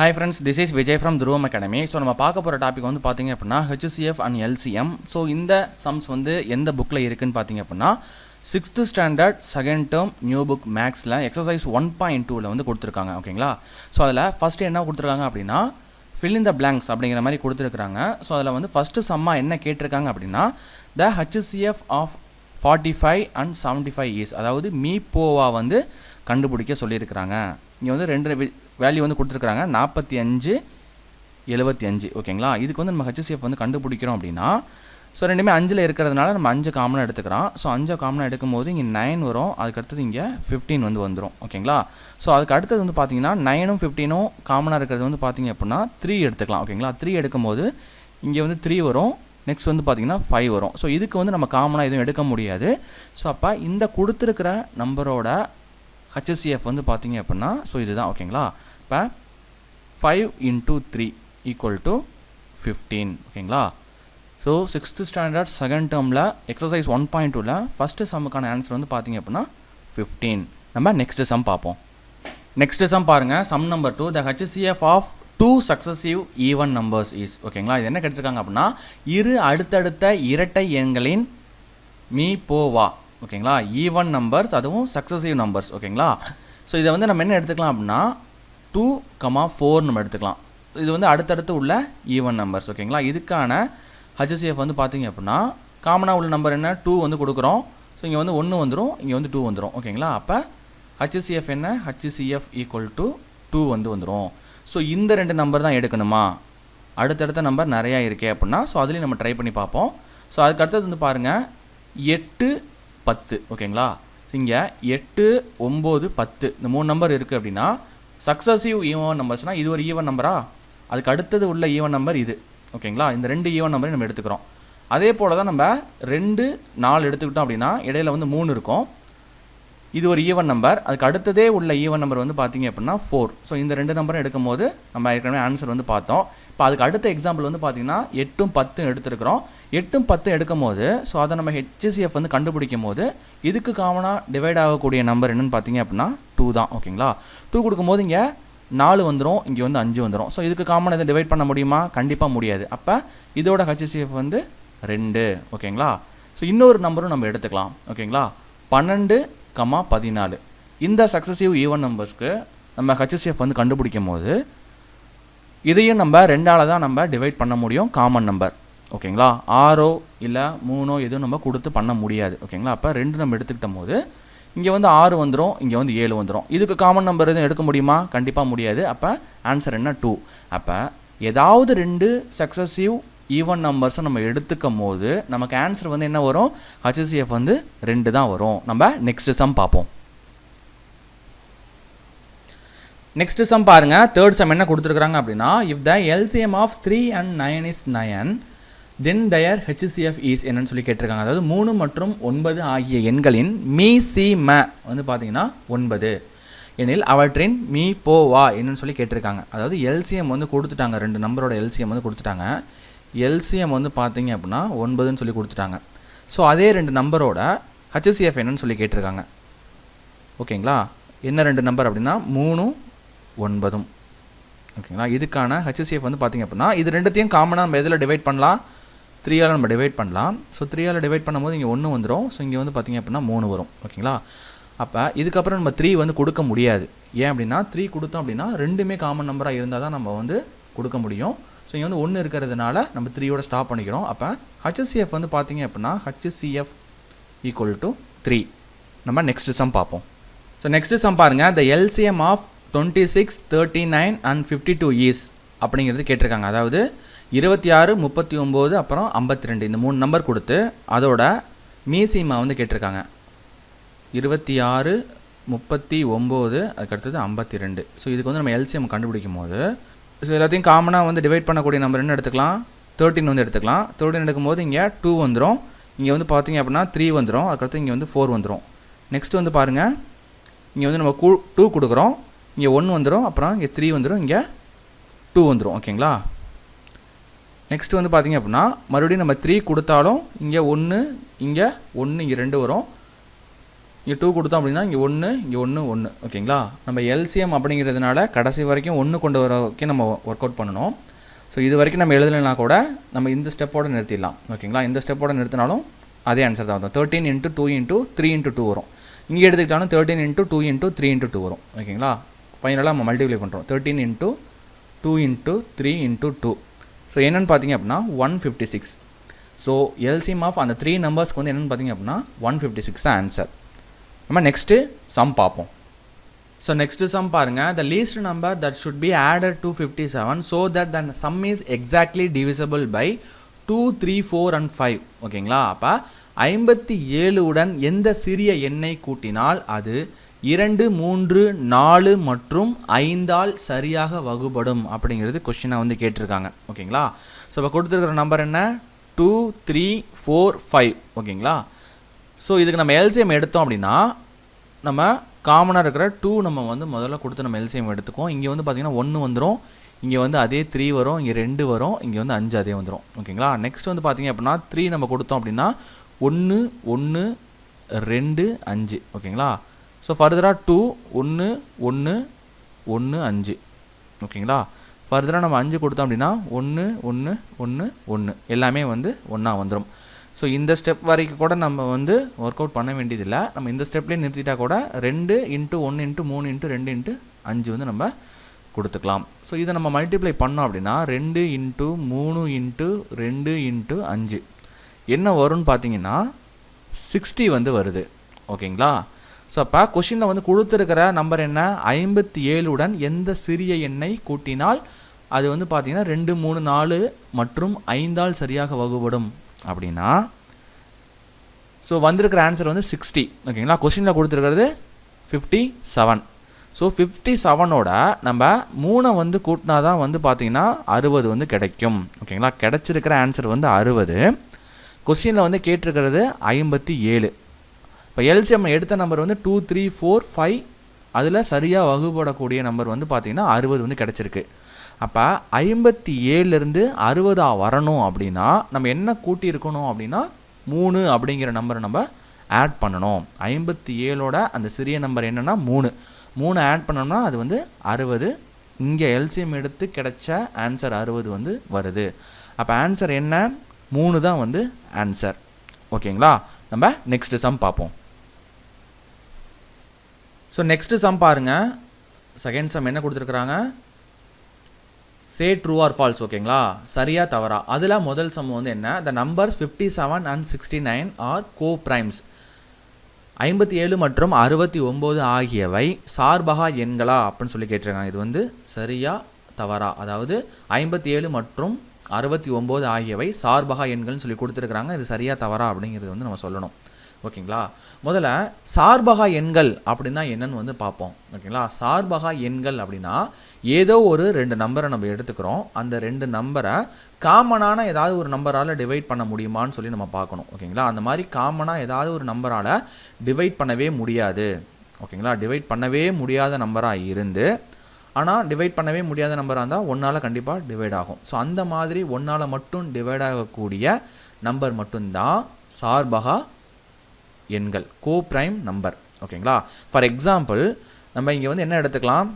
Hi friends this is Vijay from Dhruvam academy so நம்ம பார்க்க போகிற டாபிக் வந்து பார்த்தீங்க அப்படின்னா ஹெச்சிஎஃப் அண்ட் எல்சிஎம் ஸோ இந்த சம்ஸ் வந்து எந்த புக்கில் இருக்குன்னு பார்த்தீங்க அப்படின்னா sixth standard second term new book மேக்ஸில் எக்ஸசைஸ் ஒன் பாயிண்ட் டூவில் வந்து கொடுத்துருக்காங்க. ஓகேங்களா ஸோ அதில் ஃபஸ்ட்டு என்ன கொடுத்துருக்காங்க அப்படின்னா ஃபில் இன் த பிளாங்க்ஸ் அப்படிங்கிற மாதிரி கொடுத்துருக்குறாங்க. ஸோ அதில் வந்து ஃபஸ்ட்டு சம்மா என்ன கேட்டிருக்காங்க அப்படின்னா the HCF of forty five and seventy five years அதாவது மீப்போவா வந்து கண்டுபிடிக்க சொல்லியிருக்கிறாங்க. இங்கே வந்து ரெண்டு வேல்யூ வந்து கொடுத்துருக்குறாங்க. நாற்பத்தி அஞ்சு எழுபத்தி அஞ்சு. ஓகேங்களா? இதுக்கு வந்து நம்ம ஹெச்சிஎஃப் வந்து கண்டுபிடிக்கிறோம் அப்படின்னா ஸோ ரெண்டுமே அஞ்சில் இருக்கிறதுனால நம்ம அஞ்சு காமனாக எடுத்துக்கிறோம். ஸோ அஞ்சு காமனாக எடுக்கும்போது இங்கே நைன் வரும். அதுக்கு அடுத்தது இங்கே ஃபிஃப்டீன் வந்து வந்துடும் ஓகேங்களா? ஸோ அதுக்கு அடுத்தது வந்து பார்த்தீங்கன்னா நைனும் ஃபிஃப்டீனும் காமனாக இருக்கிறது வந்து பார்த்தீங்க அப்படின்னா த்ரீ எடுத்துக்கலாம். ஓகேங்களா? த்ரீ எடுக்கும்போது இங்கே வந்து த்ரீ வரும். நெக்ஸ்ட் வந்து பார்த்தீங்கன்னா ஃபைவ் வரும். ஸோ இதுக்கு வந்து நம்ம காமனாக எதுவும் எடுக்க முடியாது. ஸோ அப்போ இந்த கொடுத்துருக்கிற நம்பரோட ஹெச்எஸ்சிஎஃப் வந்து பார்த்தீங்க அப்படின்னா ஸோ இதுதான். ஓகேங்களா? இப்போ five into three equal to fifteen ஓகேங்களா ஸோ சிக்ஸ்த்து ஸ்டாண்டர்ட் செகண்ட் டேர்மில் எக்ஸசைஸ் ஒன் பாயிண்ட் டூவில் ஃபஸ்ட்டு சம்முக்கான ஆன்சர் வந்து பார்த்திங்க அப்படின்னா ஃபிஃப்டீன் நம்ம நெக்ஸ்ட்டு சம் பார்ப்போம் நெக்ஸ்ட்டு சம் பாருங்கள் sum number two the HCF of two successive even numbers is ஓகேங்களா இது என்ன கிடச்சிருக்காங்க அப்படின்னா இரு அடுத்தடுத்த இரட்டை எண்களின் மீ போவா ஓகேங்களா ஈவன் நம்பர்ஸ் அதுவும் சக்ஸசிவ் நம்பர்ஸ் ஓகேங்களா ஸோ இதை வந்து நம்ம என்ன எடுத்துக்கலாம் அப்படின்னா டூ கமா ஃபோர் நம்ம எடுத்துக்கலாம். இது வந்து அடுத்தடுத்து உள்ள ஈவன் நம்பர்ஸ் ஓகேங்களா இதுக்கான ஹெச்எஸ்எஃப் வந்து பார்த்தீங்க அப்படின்னா காமனாக உள்ள நம்பர் என்ன? டூ வந்து கொடுக்குறோம். ஸோ இங்கே வந்து ஒன்று வந்துடும் இங்கே வந்து டூ வந்துடும் ஓகேங்களா அப்போ ஹெச்சிஎஃப் என்ன? ஹச்சிசிஎஃப் ஈக்குவல் டு டூ வந்து வந்துடும் ஸோ இந்த ரெண்டு நம்பர் தான் எடுக்கணுமா? அடுத்தடுத்த நம்பர் நிறையா இருக்கே அப்படின்னா ஸோ அதுலேயும் நம்ம ட்ரை பண்ணி பார்ப்போம் ஸோ அதுக்கு அடுத்தது வந்து பாருங்கள் எட்டு பத்து ஓகேங்களா இங்கே எட்டு ஒம்பது பத்து இந்த மூணு நம்பர் இருக்குது அப்படின்னா சக்ஸஸிவ் ஈவன் நம்பர்ஸ்னால் இது ஒரு ஈவன் நம்பரா அதுக்கு அடுத்தது உள்ள ஈவன் நம்பர் இது. ஓகேங்களா இந்த ரெண்டு ஈவன் நம்பரையும் நம்ம எடுத்துக்கிறோம். அதே போல் தான் நம்ம ரெண்டு நாலு எடுத்துக்கிட்டோம் அப்படின்னா இடையில வந்து மூணு இருக்கும். இது ஒரு ஈவன் நம்பர் அதுக்கு அடுத்ததே உள்ள ஈவன் நம்பர் வந்து பார்த்தீங்க அப்படின்னா ஃபோர் ஸோ இந்த ரெண்டு நம்பரும் எடுக்கும் போது நம்ம ஏற்கனவே ஆன்சர் வந்து பார்த்தோம். இப்போ அதுக்கு அடுத்த எக்ஸாம்பிள் வந்து பார்த்திங்கன்னா எட்டும் பத்தும் எடுத்துருக்கிறோம். எட்டும் பத்தும் எடுக்கும் போது ஸோ அதை நம்ம ஹெச்சிசிஎஃப் வந்து கண்டுபிடிக்கும் போது இதுக்கு காமனாக டிவைட் ஆகக்கூடிய நம்பர் என்னன்னு பார்த்தீங்க அப்படின்னா டூ தான். ஓகேங்களா டூ கொடுக்கும்போது இங்கே நாலு வந்துடும் இங்கே வந்து அஞ்சு வந்துடும் ஸோ இதுக்கு காமன் இதை டிவைட் பண்ண முடியுமா? கண்டிப்பாக முடியாது. அப்போ இதோட ஹெச்சிசிஎஃப் வந்து ரெண்டு. ஓகேங்களா ஸோ இன்னொரு நம்பரும் நம்ம எடுத்துக்கலாம். ஓகேங்களா பன்னெண்டு கமா பதினாலு. இந்த சக்ஸசிவ் ஈவன் நம்பர்ஸ்க்கு நம்ம ஹெச்சிஎஃப் வந்து கண்டுபிடிக்கும் போது இதையும் நம்ம ரெண்டால் தான் நம்ம டிவைட் பண்ண முடியும் காமன் நம்பர் ஓகேங்களா? ஆறோ இல்லை மூணோ எதுவும் நம்ம கொடுத்து பண்ண முடியாது. ஓகேங்களா? அப்போ ரெண்டு நம்ம எடுத்துக்கிட்ட போது இங்கே வந்து ஆறு வந்துடும் இங்கே வந்து ஏழு வந்துடும் இதுக்கு காமன் நம்பர் எதுவும் எடுக்க முடியுமா? கண்டிப்பாக முடியாது. அப்போ ஆன்சர் என்ன? டூ அப்போ ஏதாவது ரெண்டு சக்ஸசிவ் ஈவன் நம்பர்ஸை நம்ம எடுத்துக்கும் போது நமக்கு ஆன்சர் வந்து என்ன வரும்? ஹெச்சிஎஃப் வந்து ரெண்டு தான் வரும். நம்ம நெக்ஸ்ட் சம் பார்ப்போம். நெக்ஸ்ட் சம் பாருங்க. தேர்ட் சம் என்ன கொடுத்துருக்காங்க அப்படின்னா if the LCM of three and nine is nine then their HCF is என்னன்னு சொல்லி கேட்டிருக்காங்க. அதாவது மூணு மற்றும் ஒன்பது ஆகிய எண்களின் மீ சி ம வந்து பார்த்தீங்கன்னா ஒன்பது. எனில் அவற்றின் மீ போ வா என்னன்னு சொல்லி கேட்டிருக்காங்க. அதாவது எல்சிஎம் வந்து கொடுத்துட்டாங்க. ரெண்டு நம்பரோட எல்சிஎம் வந்து கொடுத்துட்டாங்க. எல்சிஎம் வந்து பார்த்தீங்க அப்படின்னா ஒன்பதுன்னு சொல்லி கொடுத்துட்டாங்க. ஸோ அதே ரெண்டு நம்பரோட ஹெச்சிஎஃப் என்னன்னு சொல்லி கேட்டிருக்காங்க. ஓகேங்களா? என்ன ரெண்டு நம்பர் அப்படின்னா மூணும் ஒன்பதும். ஓகேங்களா? இதுக்கான ஹெச்சிஎஃப் வந்து பார்த்தீங்க அப்படின்னா இது ரெண்டுத்தையும் காமனாக நம்ம எதில் டிவைட் பண்ணலாம்? த்ரீயால் நம்ம டிவைட் பண்ணலாம். ஸோ த்ரீயால் டிவைட் பண்ணும்போது இங்கே ஒன்று வந்துடும் ஸோ இங்கே வந்து பார்த்தீங்க அப்படின்னா மூணு வரும். ஓகேங்களா? அப்போ இதுக்கப்புறம் நம்ம த்ரீ வந்து கொடுக்க முடியாது. ஏன் அப்படின்னா த்ரீ கொடுத்தோம் அப்படின்னா ரெண்டுமே காமன் நம்பராக இருந்தால் தான் நம்ம வந்து கொடுக்க முடியும். ஸோ இங்கே வந்து ஒன்று இருக்கிறதுனால நம்ம த்ரீயோட ஸ்டாப் பண்ணிக்கிறோம். அப்போ ஹெச்சிஎஃப் வந்து பார்த்தீங்க அப்படின்னா ஹச்எஸ்சிஎஃப் ஈக்குவல் டு த்ரீ நம்ம நெக்ஸ்ட் சம் பார்ப்போம். ஸோ நெக்ஸ்ட் சம் பாருங்கள் the LCM of twenty six thirty nine and fifty two years அப்படிங்கிறது கேட்டிருக்காங்க. அதாவது இருபத்தி ஆறு முப்பத்தி ஒம்பது அப்புறம் ஐம்பத்தி ரெண்டு. இந்த மூணு நம்பர் கொடுத்து அதோட மீசிமா வந்து கேட்டிருக்காங்க. இருபத்தி ஆறு முப்பத்தி ஒம்பது அதுக்கடுத்தது ஐம்பத்தி ரெண்டு. ஸோ இதுக்கு வந்து நம்ம எல்சிஎம் கண்டுபிடிக்கும் போது ஸோ எல்லாத்தையும் காமனாக வந்து டிவைட் பண்ணக்கூடிய நம்பர் என்ன எடுத்துக்கலாம்? தேர்ட்டின் வந்து எடுத்துக்கலாம். தேர்ட்டின் எடுக்கும்போது இங்கே டூ வந்துடும் இங்கே வந்து பார்த்தீங்க அப்படின்னா த்ரீ வந்துடும் அதுக்கடுத்து இங்கே வந்து ஃபோர் வந்துடும் நெக்ஸ்ட் வந்து பாருங்கள் இங்கே வந்து நம்ம கூ டூ கொடுக்குறோம். இங்கே ஒன்று வந்துடும் அப்புறம் இங்கே த்ரீ வந்துடும் இங்கே டூ வந்துடும் ஓகேங்களா நெக்ஸ்ட் வந்து பார்த்தீங்க அப்படின்னா மறுபடியும் நம்ம த்ரீ கொடுத்தாலும் இங்கே ஒன்று இங்கே ஒன்று இங்கே ரெண்டு வரும். இங்கே டூ கொடுத்தோம் அப்படின்னா இங்கே ஒன்று இங்கே ஒன்று ஒன்று ஓகேங்களா நம்ம எல்சிஎம் அப்படிங்கிறதுனால கடைசி வரைக்கும் ஒன்று கொண்டு வர வரைக்கும் நம்ம ஒர்க் அவுட் பண்ணணும். ஸோ இது வரைக்கும் நம்ம எழுதலைனா கூட நம்ம இந்த ஸ்டெப்போடு நிறுத்திடலாம். ஓகேங்களா இந்த ஸ்டெப்போடு நிறுத்தினாலும் அதே ஆன்சர் தான் வரும். Thirteen into two into three into two வரும். இங்கே எடுத்துக்கிட்டாலும் thirteen into two into three into two வரும். ஓகேங்களா ஃபைனலாக நம்ம மல்டிப்ளை பண்ணுறோம் thirteen into two into three into two so என்னென்னு பார்த்தீங்க அப்படின்னா one fifty six so LCM of அந்த த்ரீ நம்பர்ஸ்க்கு வந்து என்னென்னு பார்த்தீங்க அப்படின்னா ஒன் ஃபிஃப்டி சிக்ஸ் தான் ஆன்சர் நம்ம நெக்ஸ்ட்டு சம் பார்ப்போம். ஸோ நெக்ஸ்ட் சம் பாருங்க. The least number that should be added to fifty seven so that then sum is exactly divisible by two three four and five ஓகேங்களா அப்போ ஐம்பத்தி ஏழு உடன் எந்த சிறிய எண்ணை கூட்டினால் அது இரண்டு மூன்று நாலு மற்றும் ஐந்தால் சரியாக வகுபடும் அப்படிங்கிறது கொஷினாக வந்து கேட்டிருக்காங்க. ஓகேங்களா ஸோ இப்போ கொடுத்துருக்கிற நம்பர் என்ன? டூ த்ரீ ஃபோர் ஃபைவ் ஓகேங்களா ஸோ இதுக்கு நம்ம எல்சிஎம் எடுத்தோம் அப்படின்னா நம்ம காமனாக இருக்கிற டூ நம்ம வந்து முதல்ல கொடுத்து நம்ம எல்சிஎம் எடுத்துக்கோம் இங்கே வந்து பார்த்திங்கன்னா ஒன்று வந்துடும் இங்கே வந்து அதே த்ரீ வரும். இங்கே ரெண்டு வரும். இங்கே வந்து அஞ்சு அதே வந்துடும் ஓகேங்களா நெக்ஸ்ட் வந்து பார்த்திங்க அப்படின்னா த்ரீ நம்ம கொடுத்தோம் அப்படின்னா ஒன்று ஒன்று ரெண்டு அஞ்சு. ஓகேங்களா ஸோ ஃபர்தராக டூ ஒன்று ஒன்று ஒன்று அஞ்சு. ஓகேங்களா ஃபர்தராக நம்ம அஞ்சு கொடுத்தோம் அப்படின்னா ஒன்று ஒன்று ஒன்று ஒன்று எல்லாமே வந்து ஒன்றா வந்துடும் ஸோ இந்த ஸ்டெப் வரைக்கும் கூட நம்ம வந்து ஒர்க் அவுட் பண்ண வேண்டியதில்லை. நம்ம இந்த ஸ்டெப்லேயே நிறுத்திட்டா கூட ரெண்டு இன்ட்டு ஒன்று இன்ட்டு மூணு இன்ட்டு ரெண்டு இன்ட்டு அஞ்சு வந்து நம்ம கொடுத்துக்கலாம். ஸோ இதை நம்ம மல்டிப்ளை பண்ணோம் அப்படின்னா ரெண்டு இன்ட்டு மூணு இன்ட்டு ரெண்டு இன்ட்டு அஞ்சு. என்ன வரும்னு பார்த்தீங்கன்னா சிக்ஸ்டி வந்து வருது. ஓகேங்களா? ஸோ அப்போ கொஷினில் வந்து கொடுத்துருக்கிற நம்பர் என்ன? ஐம்பத்தி ஏழுடன் எந்த சிறிய எண்ணை கூட்டினால் அது வந்து பார்த்திங்கன்னா ரெண்டு மூணு நாலு மற்றும் ஐந்தால் சரியாக வகுபடும். அப்படின்னா ஸோ வந்திருக்கிற ஆன்சர் வந்து சிக்ஸ்டி ஓகேங்களா கொஷினில் கொடுத்துருக்கிறது ஃபிஃப்டி செவன் ஸோ ஃபிஃப்டி செவனோட நம்ம மூணை வந்து கூட்டினா தான் வந்து பார்த்தீங்கன்னா அறுபது வந்து கிடைக்கும். ஓகேங்களா கிடச்சிருக்கிற ஆன்சர் வந்து அறுபது. கொஸ்டினில் வந்து கேட்டிருக்கிறது ஐம்பத்தி ஏழு. இப்போ எல்சிஎம் எடுத்த நம்பர் வந்து டூ த்ரீ ஃபோர் ஃபைவ் அதில் சரியாக வகுப்படக்கூடிய நம்பர் வந்து பார்த்திங்கன்னா அறுபது வந்து கிடச்சிருக்கு. அப்போ ஐம்பத்தி ஏழுலேருந்து அறுபதாக வரணும் அப்படின்னா நம்ம என்ன கூட்டியிருக்கணும் அப்படின்னா மூணு அப்படிங்கிற நம்பரை நம்ம ஆட் பண்ணணும். ஐம்பத்தி ஏழோட அந்த சிறிய நம்பர் என்னென்னா மூணு. மூணு ஆட் பண்ணோம்னா அது வந்து அறுபது. இங்கே எல்சிஎம் எடுத்து கிடைச்ச ஆன்சர் அறுபது வந்து வருது. அப்போ ஆன்சர் என்ன? மூணு தான் வந்து ஆன்சர் ஓகேங்களா? நம்ம நெக்ஸ்ட் சம் பார்ப்போம். ஸோ நெக்ஸ்ட்டு சம் பாருங்க. செகண்ட் சம் என்ன கொடுத்துருக்குறாங்க? சே ட்ரூ ஆர் ஃபால்ஸ் ஓகேங்களா சரியா தவறா. அதில் முதல் சம் வந்து என்ன? The numbers fifty seven and sixty nine are co primes ஐம்பத்தி ஏழு மற்றும் அறுபத்தி ஒம்பது ஆகியவை சார்பகா எண்களா? அப்படின்னு சொல்லி கேட்டிருக்காங்க. இது வந்து சரியா தவறா. அதாவது ஐம்பத்தி ஏழு மற்றும் அறுபத்தி ஒம்பது ஆகியவை சார்பகா எண்கள்னு சொல்லி கொடுத்துருக்குறாங்க. இது சரியா தவறா அப்படிங்கிறது வந்து நம்ம சொல்லணும். ஓகேங்களா? முதல்ல சார்பகா எண்கள் அப்படின்னா என்னன்னு வந்து பார்ப்போம். ஓகேங்களா? சார்பகா எண்கள் அப்படின்னா ஏதோ ஒரு ரெண்டு நம்பரை நம்ம எடுத்துக்கிறோம். அந்த ரெண்டு நம்பரை காமனான ஏதாவது ஒரு நம்பரால் டிவைட் பண்ண முடியுமான்னு சொல்லி நம்ம பார்க்கணும். ஓகேங்களா? அந்த மாதிரி காமனாக ஏதாவது ஒரு நம்பரால் டிவைட் பண்ணவே முடியாது. ஓகேங்களா? டிவைட் பண்ணவே முடியாத நம்பராக இருந்து ஆனால் டிவைட் பண்ணவே முடியாத நம்பராக இருந்தால் ஒன்றால் கண்டிப்பாக டிவைட் ஆகும். ஸோ அந்த மாதிரி ஒன்றால் மட்டும் டிவைட் ஆகக்கூடிய நம்பர் மட்டும்தான் சார்பகா எண்கள். கோ ப்ரைம் நம்பர் ஓகேங்களா ஃபார் எக்ஸாம்பிள் நம்ம இங்கே வந்து என்ன எடுத்துக்கலாம்?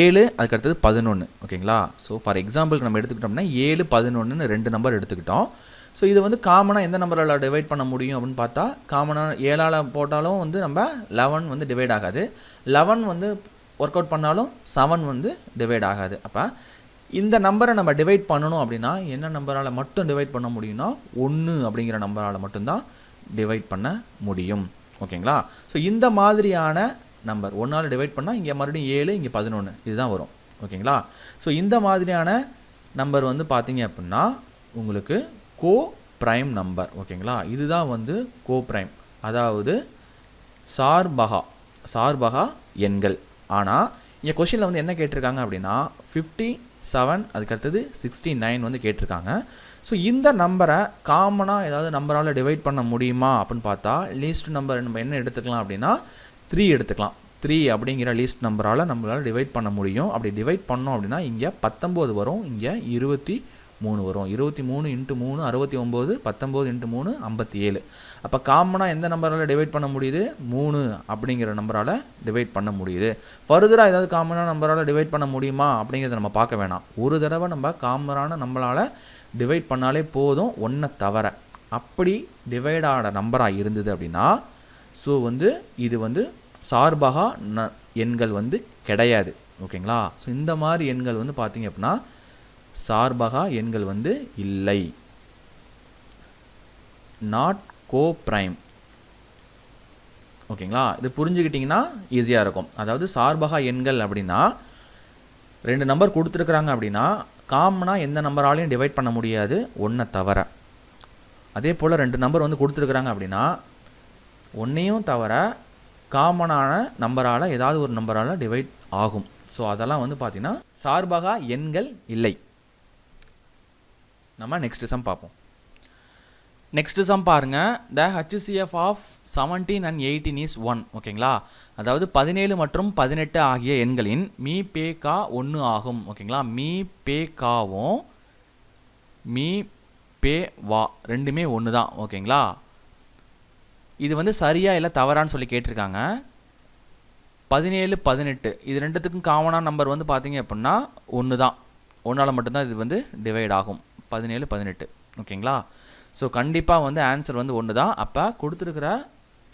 ஏழு அதுக்கு அடுத்தது பதினொன்று ஓகேங்களா ஸோ ஃபார் எக்ஸாம்பிள் நம்ம எடுத்துக்கிட்டோம்னா ஏழு பதினொன்றுன்னு ரெண்டு நம்பர் எடுத்துக்கிட்டோம். ஸோ இது வந்து காமனாக எந்த நம்பரால் டிவைட் பண்ண முடியும் அப்படின்னு பார்த்தா காமனாக ஏழால் போட்டாலும் வந்து நம்ம லெவன் வந்து டிவைட் ஆகாது. லெவன் வந்து ஒர்க் அவுட் பண்ணாலும் செவன் வந்து டிவைட் ஆகாது. அப்போ இந்த நம்பரை நம்ம டிவைட் பண்ணணும் அப்படின்னா என்ன நம்பரால் மட்டும் டிவைட் பண்ண முடியும்னா ஒன்று அப்படிங்கிற நம்பரால் மட்டும்தான் டிவைட் பண்ண முடியும். ஓகேங்களா? ஸோ இந்த மாதிரியான நம்பர் ஒன்றால் டிவைட் பண்ணால் இங்கே மறுபடியும் ஏழு இங்கே பதினொன்று இதுதான் வரும். ஓகேங்களா? ஸோ இந்த மாதிரியான நம்பர் வந்து பார்த்தீங்க அப்படின்னா உங்களுக்கு கோ ப்ரைம் நம்பர் ஓகேங்களா? இதுதான் வந்து கோ ப்ரைம் அதாவது சார்பகா. சார்பகா எண்கள். ஆனால் இங்கே கொஷினில் வந்து என்ன கேட்டிருக்காங்க அப்படின்னா ஃபிஃப்டி செவன் அதுக்கடுத்தது சிக்ஸ்டி நைன் வந்து கேட்டிருக்காங்க. ஸோ இந்த நம்பரை காமனாக ஏதாவது நம்பரால் டிவைட் பண்ண முடியுமா அப்படின்னு பார்த்தா லீஸ்ட் நம்பர் நம்ம என்ன எடுத்துக்கலாம் அப்படின்னா த்ரீ எடுத்துக்கலாம். த்ரீ அப்படிங்கிற லீஸ்ட் நம்பரால் நம்மளால் டிவைட் பண்ண முடியும். அப்படி டிவைட் பண்ணோம் அப்படின்னா இங்கே பத்தொம்போது வரும் இங்கே இருபத்தி மூணு வரும். இருபத்தி மூணு இன்ட்டு மூணு அறுபத்தி ஒம்பது பத்தொம்போது இன்ட்டு மூணு ஐம்பத்தி ஏழு. அப்போ காமனாக எந்த நம்பரால் டிவைட் பண்ண முடியுது? மூணு அப்படிங்கிற நம்பரால் டிவைட் பண்ண முடியுது. ஃபர்தராக ஏதாவது காமனாக நம்பரால் டிவைட் பண்ண முடியுமா அப்படிங்கிறத நம்ம பார்க்க வேணாம். ஒரு தடவை நம்ம காமனான நம்மளால் டிவைட் பண்ணாலே போதும் ஒன்றை தவிர அப்படி டிவைட் ஆன நம்பராக இருந்தது அப்படின்னா ஸோ வந்து இது வந்து சார்பகா ந எண்கள் வந்து கிடையாது. ஓகேங்களா ஸோ இந்த மாதிரி எண்கள் வந்து பார்த்தீங்க அப்படின்னா சார்பகா எண்கள் வந்து இல்லை. நாட் கோ ப்ரைம் ஓகேங்களா இது புரிஞ்சுக்கிட்டிங்கன்னா ஈஸியாக இருக்கும். அதாவது சார்பகா எண்கள் அப்படின்னா ரெண்டு நம்பர் கொடுத்துருக்குறாங்க அப்படின்னா காமனாக எந்த நம்பராலையும் டிவைட் பண்ண முடியாது ஒன்றை தவிர. அதே போல் ரெண்டு நம்பர் வந்து கொடுத்துருக்குறாங்க அப்படின்னா ஒன்றையும் தவிர காமனான நம்பரால் ஏதாவது ஒரு நம்பரால் டிவைட் ஆகும். ஸோ அதெல்லாம் வந்து பார்த்திங்கன்னா சார்பகா எண்கள் இல்லை. நம்ம நெக்ஸ்ட் சம் பார்ப்போம். நெக்ஸ்ட் சம் பாருங்க. The HCF of seventeen and eighteen is one ஓகேங்களா அதாவது பதினேழு மற்றும் பதினெட்டு ஆகிய எண்களின் மீ பே கா ஒன்று ஆகும். ஓகேங்களா மீ பே காவும் மீ பே வா ரெண்டுமே ஒன்று தான். ஓகேங்களா இது வந்து சரியா இல்லை தவறான்னு சொல்லி கேட்டிருக்காங்க. பதினேழு பதினெட்டு. இது ரெண்டுத்துக்கும் காமனான நம்பர் வந்து பார்த்தீங்க அப்படின்னா ஒன்று தான். ஒன்றால் மட்டும்தான் இது வந்து டிவைட் ஆகும். பதினேழு பதினெட்டு. ஓகேங்களா ஸோ கண்டிப்பாக வந்து ஆன்சர் வந்து ஒன்று தான் அப்போ கொடுத்துருக்கிற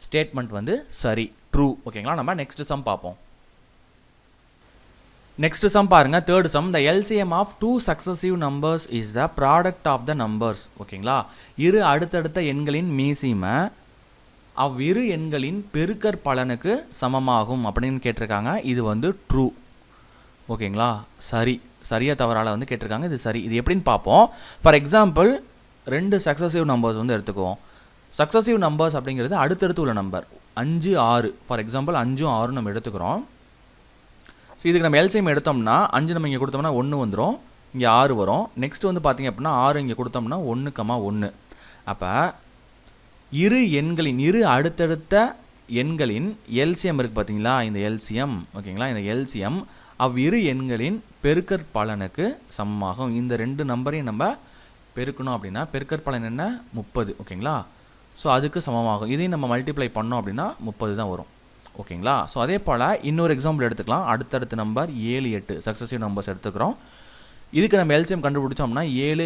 ஸ்டேட்மெண்ட் வந்து சரி ட்ரூ ஓகேங்களா நம்ம நெக்ஸ்ட் சம் பார்ப்போம். நெக்ஸ்ட் சம் பாருங்க third sum the LCM of two successive numbers is the product of the numbers ஓகேங்களா இரு அடுத்தடுத்த எண்களின் மீசிமை அவ்விரு எண்களின் பெருக்கற் பலனுக்கு சமமாகும் அப்படின்னு கேட்டிருக்காங்க. இது வந்து ட்ரூ ஓகேங்களா சரி. சரியாக தவறால் வந்து கேட்டிருக்காங்க. இது சரி. இது எப்படின்னு பார்ப்போம். ஃபார் எக்ஸாம்பிள் ரெண்டு சக்ஸஸிவ் நம்பர்ஸ் வந்து எடுத்துக்குவோம். சக்ஸஸிவ் நம்பர்ஸ் அப்படிங்கிறது அடுத்தடுத்து உள்ள நம்பர் அஞ்சு ஆறு. ஃபார் எக்ஸாம்பிள் அஞ்சும் ஆறும் நம்ம எடுத்துக்கிறோம். ஸோ இதுக்கு நம்ம எல்சிஎம் எடுத்தோம்னா அஞ்சு நம்ம இங்கே கொடுத்தோம்னா ஒன்று வந்துடும் இங்கே ஆறு வரும். நெக்ஸ்ட் வந்து பார்த்திங்க அப்படின்னா ஆறு இங்கே கொடுத்தோம்னா ஒன்று கமா ஒன்று அப்போ இரு எண்களின் இரு அடுத்தடுத்த எண்களின் எல்சிஎம் இருக்குது பார்த்தீங்களா இந்த எல்சிஎம் ஓகேங்களா? இந்த எல்சிஎம் அவ்விரு எண்களின் பெருக்கற் பலனுக்கு சமமாகும். இந்த ரெண்டு நம்பரையும் நம்ம பெருக்கணும் அப்படின்னா பெருக்கற்பலன் என்ன? முப்பது. ஓகேங்களா? ஸோ அதுக்கு சமமாகும். இதையும் நம்ம மல்டிப்ளை பண்ணோம் அப்படின்னா முப்பது தான் வரும். ஓகேங்களா? ஸோ அதே போல் இன்னொரு எக்ஸாம்பிள் எடுத்துக்கலாம். அடுத்தடுத்த நம்பர் ஏழு எட்டு. சக்ஸஸிவ் நம்பர்ஸ் எடுத்துக்கிறோம். இதுக்கு நம்ம எல்சிஎம் கண்டுபிடிச்சோம்னா ஏழு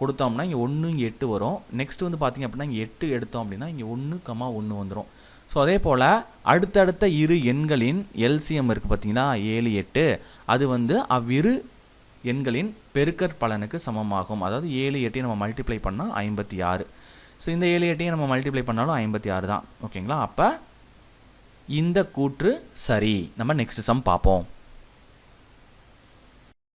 கொடுத்தோம்னா இங்கே ஒன்று இங்கே எட்டு வரும். நெக்ஸ்ட் வந்து பார்த்திங்க அப்படின்னா இங்கே எட்டு எடுத்தோம் அப்படின்னா இங்கே ஒன்று கமா ஒன்று வந்துடும் ஸோ அதே போல் அடுத்தடுத்த இரு எண்களின் எல்சிஎம் இருக்குது பார்த்தீங்கன்னா ஏழு எட்டு. அது வந்து அவ்விரு எண்களின் பெருக்கற் பலனுக்கு சமமாகும். அதாவது ஏழு எட்டையும் நம்ம மல்டிப்ளை பண்ணால் ஐம்பத்தி ஆறு. ஸோ இந்த ஏழு எட்டையும் நம்ம மல்டிப்ளை பண்ணாலும் ஐம்பத்தி ஆறு தான். ஓகேங்களா அப்போ இந்த கூற்று சரி. நம்ம நெக்ஸ்ட் சம் பார்ப்போம்.